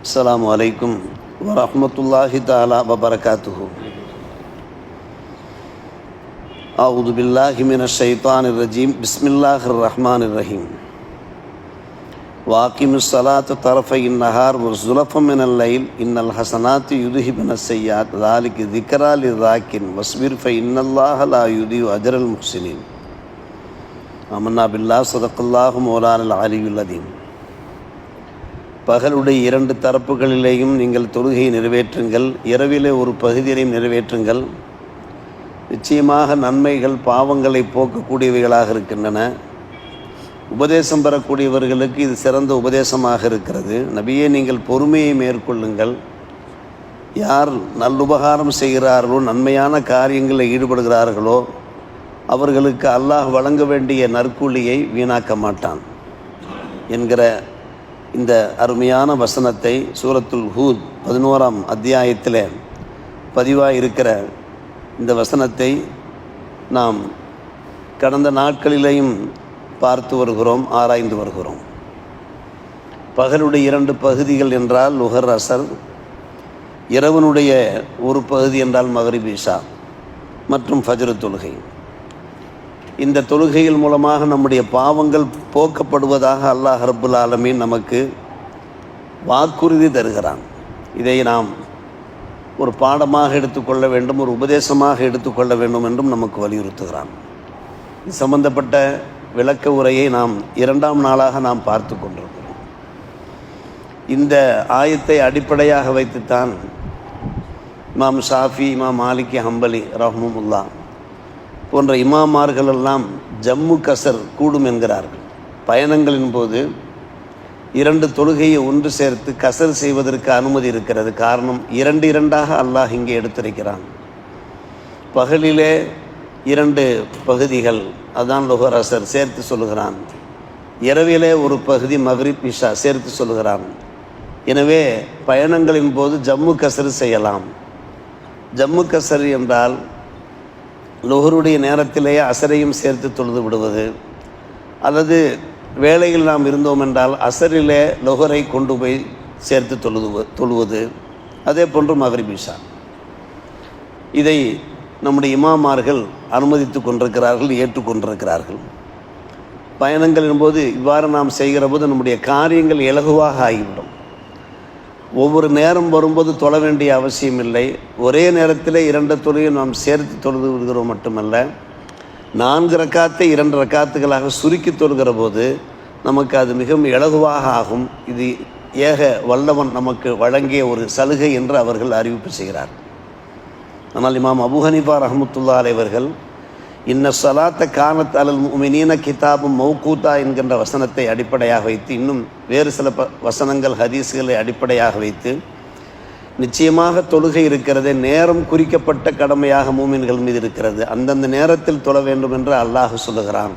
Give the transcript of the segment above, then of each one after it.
السلام عليكم ورحمة الله تعالى وبركاته. أعوذ بالله من الشيطان الرجيم. بسم الله الرحمن الرحيم. واقم الصلاة طرفي النهار وزلفا من الليل. إن الحسنات يذهبن السيئات. ذلك ذكرى للذاكرين واصبر فإن الله لا يضيع أجر المحسنين. آمنا بالله. صدق الله مولانا العلي العظيم. பகலுடைய இரண்டு தரப்புகளிலேயும் நீங்கள் தொழுகையை நிறைவேற்றுங்கள் இரவிலே ஒரு பகுதியிலையும் நிறைவேற்றுங்கள். நிச்சயமாக நன்மைகள் பாவங்களை போக்கக்கூடியவைகளாக இருக்கின்றன. உபதேசம் பெறக்கூடியவர்களுக்கு இது சிறந்த உபதேசமாக இருக்கிறது. நபியே நீங்கள் பொறுமையை மேற்கொள்ளுங்கள். யார் நல்லுபகாரம் செய்கிறார்களோ நன்மையான காரியங்களில் ஈடுபடுகிறார்களோ அவர்களுக்கு அல்லாஹ் வழங்க வேண்டிய நற்கூலியை வீணாக்க மாட்டான் என்கிற இந்த அருமையான வசனத்தை சூரத்துல் ஹூத் பதினோராம் அத்தியாயத்தில் பதிவாக இருக்கிற இந்த வசனத்தை நாம் கடந்த நாட்களிலேயும் பார்த்து வருகிறோம் ஆராய்ந்து வருகிறோம். பகலுடைய இரண்டு பகுதிகள் என்றால் லுகர் அசர். இரவனுடைய ஒரு பகுதி என்றால் மகரிபீஷா மற்றும் ஃபஜ்ரு தொழுகை. இந்த தொழுகைகள் மூலமாக நம்முடைய பாவங்கள் போக்கப்படுவதாக அல்லாஹ் ஹர்புல் ஆலமீன் நமக்கு வாக்குறுதி தருகிறான். இதை நாம் ஒரு பாடமாக எடுத்துக்கொள்ள வேண்டும் ஒரு உபதேசமாக எடுத்துக்கொள்ள வேண்டும் என்றும் நமக்கு வலியுறுத்துகிறான். இது சம்பந்தப்பட்ட விளக்க உரையை நாம் இரண்டாம் நாளாக நாம் பார்த்து கொண்டிருக்கிறோம். இந்த ஆயத்தை அடிப்படையாக வைத்துத்தான் இமாம் ஷாஃபி இமாம் மாலிகி ஹம்பலி ரஹமுல்லா போன்ற இமாமார்களெல்லாம் ஜம்மு கசர் கூடும் என்கிறார்கள். பயணங்களின் போது இரண்டு தொழுகையை ஒன்று சேர்த்து கசர் செய்வதற்கு அனுமதி இருக்கிறது. காரணம் இரண்டு இரண்டாக அல்லாஹ் இங்கே எடுத்திருக்கிறான். பகலிலே இரண்டு பகுதிகள் அதான் லுகர் அசர் சேர்த்து சொல்லுகிறான். இரவிலே ஒரு பகுதி மஹ்ரிப் இஷா சேர்த்து சொல்லுகிறான். எனவே பயணங்களின் போது ஜம்மு கசர் செய்யலாம். ஜம்மு கசர் என்றால் லுகருடைய நேரத்திலேயே அசரையும் சேர்த்து தொழுது விடுவது. அல்லது வேலையில் நாம் இருந்தோம் என்றால் அசரிலே லொஹரை கொண்டு போய் சேர்த்து தொழுது தொழுவது. அதே போன்று மகரிபிஷா இதை நம்முடைய இமாமார்கள் அனுமதித்து கொண்டிருக்கிறார்கள் ஏற்றுக்கொண்டிருக்கிறார்கள் பயணங்களின் போது இவ்வாறு நாம் செய்கிற போது நம்முடைய காரியங்கள் இலகுவாக ஆகிவிடும். ஒவ்வொரு நேரம் வரும்போது தொழ வேண்டிய அவசியம் இல்லை. ஒரே நேரத்தில் இரண்டு தொழிலையும் நாம் சேர்த்து தொழுது விடுகிறோம் மட்டுமல்ல. நான்கு ரக்காத்தை இரண்டு ரக்காத்துகளாக சுருக்கி தொழுகிற போது நமக்கு அது மிகவும் இலகுவாக ஆகும். இது ஏக வல்லவன் நமக்கு வழங்கிய ஒரு சலுகை என்று அவர்கள் அறிவிப்பு செய்கிறார். ஆனால் இமாம் அபு ஹனிஃபா ரஹமத்துல்லா அலைவர்கள் இன்ன சலாத்த கானத் அலல் உமினீன கிதாபும் மௌகூத்தா என்கின்ற வசனத்தை அடிப்படையாக வைத்து இன்னும் வேறு சில ப வசனங்கள் ஹதீஸ்களை அடிப்படையாக வைத்து நிச்சயமாக தொழுகை இருக்கிறது நேரம் குறிக்கப்பட்ட கடமையாக மூமின்கள் மீது இருக்கிறது. அந்தந்த நேரத்தில் தொழ வேண்டும் என்று அல்லாஹ் சொல்லுகிறான்.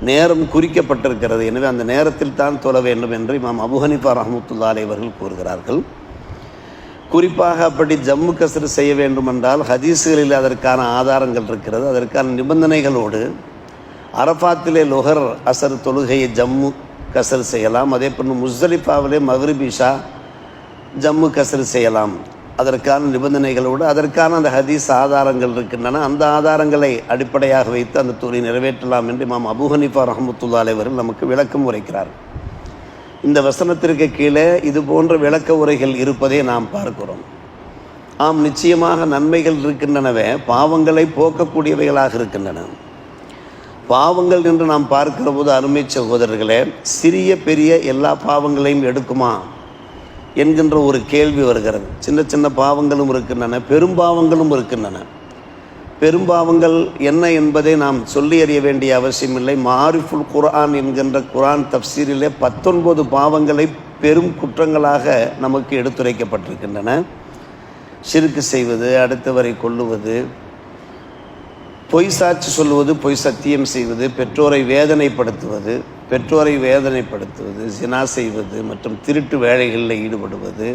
நேரம் குறிக்கப்பட்டிருக்கிறது. எனவே அந்த நேரத்தில் தான் தொழ வேண்டும் என்று இமாம் அபுஹனிஃபா ரஹமத்துல்லா அலைவர்கள் கூறுகிறார்கள். குறிப்பாக அப்படி ஜம்மு கசரு செய்ய வேண்டுமென்றால் ஹதீஸுகளில் அதற்கான ஆதாரங்கள் இருக்கிறது. அதற்கான நிபந்தனைகளோடு அரஃபாத்திலே லொஹர் அசர் தொழுகையை ஜம்மு கசர் செய்யலாம். அதே போன்று முஸ்தலிஃபாவிலே மஹ்ரிபிஷா ஜம்மு கசர் செய்யலாம். அதற்கான நிபந்தனைகளோடு அதற்கான அந்த ஹதீஸ் ஆதாரங்கள் இருக்கின்றன. அந்த ஆதாரங்களை அடிப்படையாக வைத்து அந்த தொழில் நிறைவேற்றலாம் என்று மாம் அபு ஹனிஃபா ரஹமத்துல்லா அலைவர்கள் நமக்கு விளக்கம் உரைக்கிறார். இந்த வசனத்திற்கு கீழே இது போன்ற விளக்க உரைகள் இருப்பதை நாம் பார்க்கிறோம். ஆம் நிச்சயமாக நன்மைகள் இருக்கின்றனவே பாவங்களை போக்கக்கூடியவைகளாக இருக்கின்றன. பாவங்கள் என்று நாம் பார்க்கிற போது அருமை சகோதரர்களே சிறிய பெரிய எல்லா பாவங்களையும் எடுக்குமா? என்கின்ற ஒரு கேள்வி வருகிறது. சின்ன சின்ன பாவங்களும் இருக்கின்றன பெரும் பாவங்களும் இருக்கின்றன. பெரும்பாவங்கள் என்ன என்பதை நாம் சொல்லி அறிய வேண்டிய அவசியமில்லை. மாரிஃபுல் குரான் என்கின்ற குரான் தப்சீரிலே பத்தொன்பது பாவங்களை பெரும் குற்றங்களாக நமக்கு எடுத்துரைக்கப்பட்டிருக்கின்றன. சிறுக்கு செய்வது அடுத்தவரை கொல்லுவது பொய் சாட்சி சொல்லுவது பொய் சத்தியம் செய்வது பெற்றோரை வேதனைப்படுத்துவது பெற்றோரை வேதனைப்படுத்துவது சினா செய்வது மற்றும் திருட்டு வேலைகளில் ஈடுபடுவது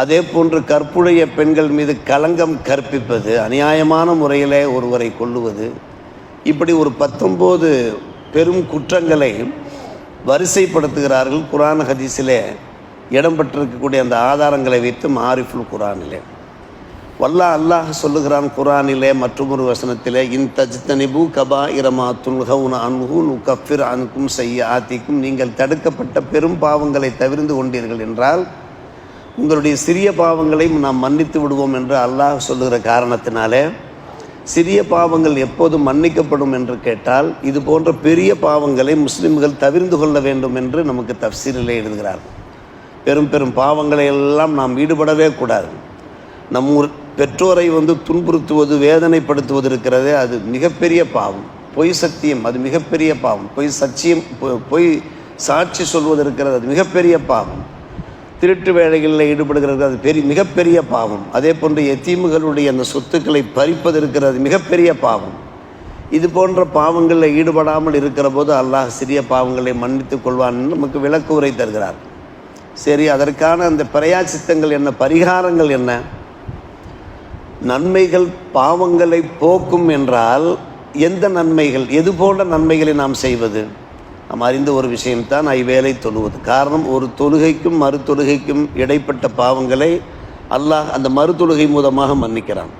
அதே போன்று கற்புடைய பெண்கள் மீது களங்கம் கற்பிப்பது அநியாயமான முறையிலே ஒருவரை கொள்ளுவது இப்படி ஒரு பத்தொம்போது பெரும் குற்றங்களை வரிசைப்படுத்துகிறார்கள் குரான் ஹதீஸிலே. இடம்பெற்றிருக்கக்கூடிய அந்த ஆதாரங்களை வைத்து மாரிஃபுல் குரானிலே. வல்லா அல்லாஹ் சொல்லுகிறான் குரானிலே மற்றொரு வசனத்திலே இன் தஜ்தனிபு கபா இரமா துல்ஹவுன அன்ஹு நுகஃபிர் அன்கும் செய்ய ஆத்திக்கும் நீங்கள் தடுக்கப்பட்ட பெரும் பாவங்களை தவிர்ந்து கொண்டீர்கள் என்றால் உங்களுடைய சிறிய பாவங்களையும் நாம் மன்னித்து விடுவோம் என்று அல்லாஹ் சொல்லுகிற காரணத்தினாலே சிறிய பாவங்கள் எப்போது மன்னிக்கப்படும் என்று கேட்டால் இது போன்ற பெரிய பாவங்களை முஸ்லிம்கள் தவிர்ந்து கொள்ள வேண்டும் என்று நமக்கு தப்சீலில் எழுதுகிறார். பெரும் பெரும் பாவங்களை எல்லாம் நாம் ஈடுபடவே கூடாது. நம் பெற்றோரை வந்து துன்புறுத்துவது வேதனைப்படுத்துவது இருக்கிறதே அது மிகப்பெரிய பாவம். பொய் சத்தியம் அது மிகப்பெரிய பாவம். பொய் சத்தியம் பொ- பொய் சாட்சி சொல்வது இருக்கிறது அது மிகப்பெரிய பாவம். திருட்டு வேலைகளில் ஈடுபடுகிறது. அது பெரிய மிகப்பெரிய பாவம். அதே போன்று எத்தீமுகளுடைய அந்த சொத்துக்களை பறிப்பது இருக்கிறது மிகப்பெரிய பாவம். இது போன்ற பாவங்களில் ஈடுபடாமல் இருக்கிற போது அல்லாஹ் சிறிய பாவங்களை மன்னித்துக் கொள்வான் நமக்கு விளக்கு உரை தருகிறார். சரி அதற்கான அந்த பிரயாசித்தங்கள் என்ன பரிகாரங்கள் என்ன? நன்மைகள் பாவங்களை போக்கும் என்றால் எந்த நன்மைகள் எது போன்ற நன்மைகளை நாம் செய்வது? நாம் அறிந்த ஒரு விஷயம்தான் ஐவேளை தொழுவது. காரணம் ஒரு தொழுகைக்கும் மறு தொழுகைக்கும் இடைப்பட்ட பாவங்களை அல்லாஹ் அந்த மறு தொழுகை மூலமாக மன்னிக்கிறான்.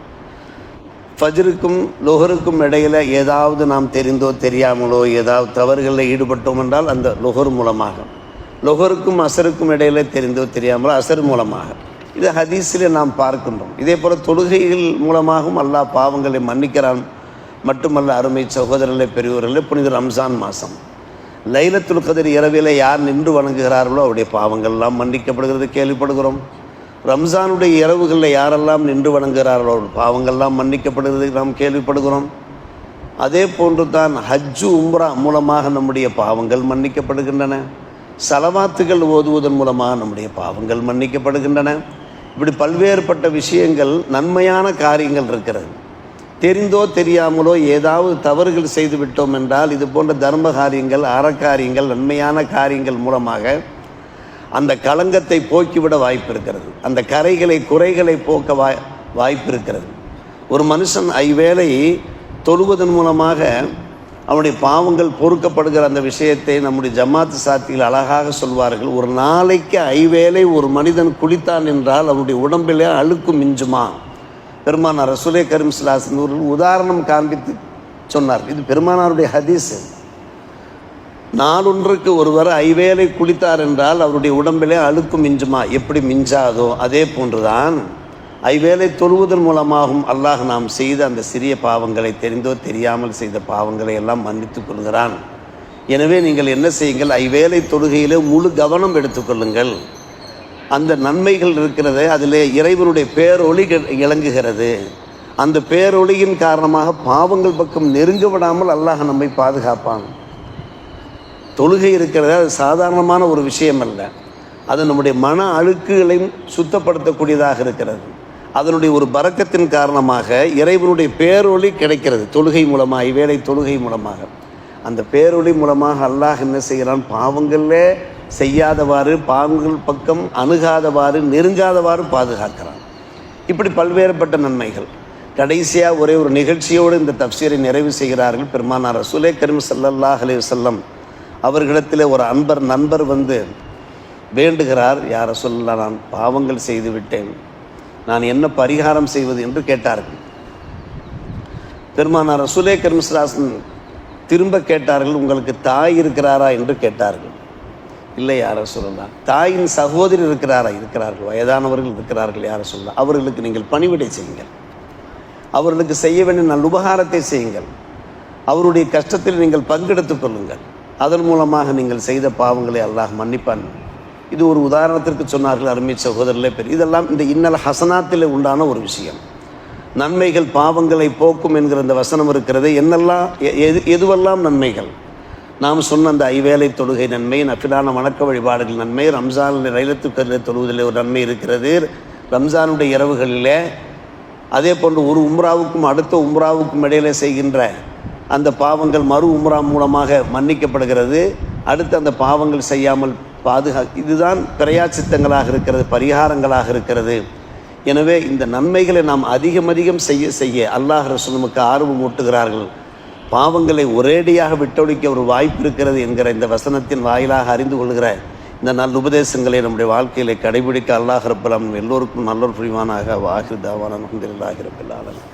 ஃபஜ்ருக்கும் லொஹருக்கும் இடையில் ஏதாவது நாம் தெரிந்தோ தெரியாமலோ ஏதாவது தவறுகளில் ஈடுபட்டோம் என்றால் அந்த லொஹர் மூலமாக. லொஹருக்கும் அசருக்கும் இடையில தெரிந்தோ தெரியாமலோ அசர் மூலமாக. இது ஹதீஸில் நாம் பார்க்கின்றோம். இதே போல் தொழுகைகள் மூலமாகவும் அல்லாஹ் பாவங்களை மன்னிக்கிறான். மட்டுமல்ல அருமை சகோதரர்களே பெரியவர்களே புனித ரம்ஜான் மாதம் லைலத்துல் கதிர் இரவிலே யார் நின்று வணங்குகிறார்களோ அவருடைய பாவங்கள்லாம் மன்னிக்கப்படுகிறது கேள்விப்படுகிறோம். ரம்ஜானுடைய இரவுகளில் யாரெல்லாம் நின்று வணங்குகிறார்களோ பாவங்கள்லாம் மன்னிக்கப்படுகிறது நாம் கேள்விப்படுகிறோம். அதே போன்று தான் ஹஜ்ஜு உம்ரா மூலமாக நம்முடைய பாவங்கள் மன்னிக்கப்படுகின்றன. சலவாத்துகள் ஓதுவதன் மூலமாக நம்முடைய பாவங்கள் மன்னிக்கப்படுகின்றன. இப்படி பல்வேறுபட்ட விஷயங்கள் நன்மையான காரியங்கள் இருக்கிறது. தெரிந்தோ தெரியாமலோ ஏதாவது தவறுகள் செய்து விட்டோம் என்றால் இது போன்ற தர்ம காரியங்கள் அறக்காரியங்கள் நன்மையான காரியங்கள் மூலமாக அந்த களங்கத்தை போக்கிவிட வாய்ப்பு இருக்கிறது அந்த கரைகளை குறைகளை போக்க வாய் வாய்ப்பு இருக்கிறது ஒரு மனுஷன் ஐவேளை தொழுவதன் மூலமாக அவனுடைய பாவங்கள் பொறுக்கப்படுகிற அந்த விஷயத்தை நம்முடைய ஜமாத்து சாத்தியில் அழகாக சொல்வார்கள். ஒரு நாளைக்கு ஐவேளை ஒரு மனிதன் குளித்தான் என்றால் அவனுடைய உடம்பிலே அழுக்கு மிஞ்சுமா? பெருமானார் ரசூலே கரீம் சிலாசன் அவர்கள் உதாரணம் காண்பித்து சொன்னார். இது பெருமானாருடைய ஹதீஸ். நாளொன்றுக்கு ஒருவர் ஐவேளை குளித்தார் என்றால் அவருடைய உடம்பிலே அழுக்கு மிஞ்சுமா? எப்படி மிஞ்சாதோ அதே போன்றுதான் ஐவேளை தொழுவதன் மூலமாகவும் அல்லாஹ் நாம் செய்த அந்த சிறிய பாவங்களை தெரிந்தோ தெரியாமல் செய்த பாவங்களை எல்லாம் மன்னித்து கொள்கிறான். எனவே நீங்கள் என்ன செய்யுங்கள் ஐவேளை தொழுகையிலே முழு கவனம் எடுத்துக்கொள்ளுங்கள் அந்த நன்மைகள் இருக்கிறது அதிலே இறைவனுடைய பேரொளி இழங்குகிறது. இளங்குகிறது அந்த பேரொளியின் காரணமாக பாவங்கள் பக்கம் நெருங்க விடாமல் அல்லாஹ் நம்மை பாதுகாப்பான். தொழுகை இருக்கிறது அது சாதாரணமான ஒரு விஷயம் அல்ல அது நம்முடைய மன அழுக்குகளையும் சுத்தப்படுத்தக்கூடியதாக இருக்கிறது. அதனுடைய ஒரு பறக்கத்தின் காரணமாக இறைவனுடைய பேரொளி கிடைக்கிறது தொழுகை மூலமாக இவ்வேளை தொழுகை மூலமாக. அந்த பேரொளி மூலமாக அல்லாஹ் என்ன செய்கிறான்? பாவங்களே செய்யாதவாறு பாவங்கள் பக்கம் அணுகாதவாறு நெருங்காதவாறு பாதுகாக்கிறான். இப்படி பல்வேறுபட்ட நன்மைகள். கடைசியாக ஒரே ஒரு நிகழ்ச்சியோடு இந்த தப்சீரை நிறைவு செய்கிறார்கள் பெருமானார் ரசூலே கரீம் ஸல்லல்லாஹு அலைஹி அவர்களிடத்தில் ஒரு அன்பர் நண்பர் வந்து வேண்டுகிறார் யார் சொல்லலாம் நான் பாவங்கள் செய்து விட்டேன். நான் என்ன பரிகாரம் செய்வது? என்று கேட்டார்கள். பெருமானார் ரசூலே கரிம்ஸ்லாசன் திரும்ப கேட்டார்கள் உங்களுக்கு தாய் இருக்கிறாரா? என்று கேட்டார்கள். இல்லை யார சொல்லலாம் தாயின் சகோதரி இருக்கிறாரா? இருக்கிறார்கள். வயதானவர்கள் இருக்கிறார்கள் யார சொல்லலாம் அவர்களுக்கு நீங்கள் பணிவிடை செய்யுங்கள். அவர்களுக்கு செய்ய வேண்டிய நல்ல உபகாரத்தை செய்யுங்கள். அவருடைய கஷ்டத்தில் நீங்கள் பங்கெடுத்துக் கொள்ளுங்கள். அதன் மூலமாக நீங்கள் செய்த பாவங்களை அல்லாஹ் மன்னிப்பான். இது ஒரு உதாரணத்திற்கு சொன்னார்கள் அருமை சகோதரர்களே பெரிய இதெல்லாம் இந்த இன்னல் ஹசனாத்தில் உண்டான ஒரு விஷயம். நன்மைகள் பாவங்களை போக்கும் என்கிற இந்த வசனம் இருக்கிறது. என்னெல்லாம் எ- எது எதுவெல்லாம் நன்மைகள்? நாம் சொன்ன அந்த ஐவேளை தொழுகை நன்மை நஃபிலான வணக்க வழிபாடுகள் நன்மை ரம்ஜான் ரயிலத்துக்கரில் தொழுவதில் ஒரு நன்மை இருக்கிறது. ரம்ஜானுடைய இரவுகளிலே அதே போன்று ஒரு உம்ராவுக்கும் அடுத்த உம்ராவுக்கும் இடையில செய்கின்ற அந்த பாவங்கள் மறு உம்ரா மூலமாக மன்னிக்கப்படுகிறது. அடுத்து அந்த பாவங்கள் செய்யாமல் பாதுகா இதுதான் பிரயாச்சித்தங்களாக இருக்கிறது பரிகாரங்களாக இருக்கிறது. எனவே இந்த நன்மைகளை நாம் அதிகம் அதிகம் செய்ய செய்ய அல்லாஹ் ரசூலுமுக்கு ஆர்வம் ஊட்டுகிறார்கள். பாவங்களை ஒரேடியாக விட்டொழிக்க ஒரு வாய்ப்பு இருக்கிறது என்கிற இந்த வசனத்தின் வாயிலாக அறிந்து கொள்கிற இந்த நல்ல உபதேசங்களை நம்முடைய வாழ்க்கையிலே கடைபிடிக்க அல்லாஹ் ரப்பலாம் எல்லோருக்கும் நல்லொரு புரிவானாக. வாகிருதாவான தாவான அலமதுல்லாஹி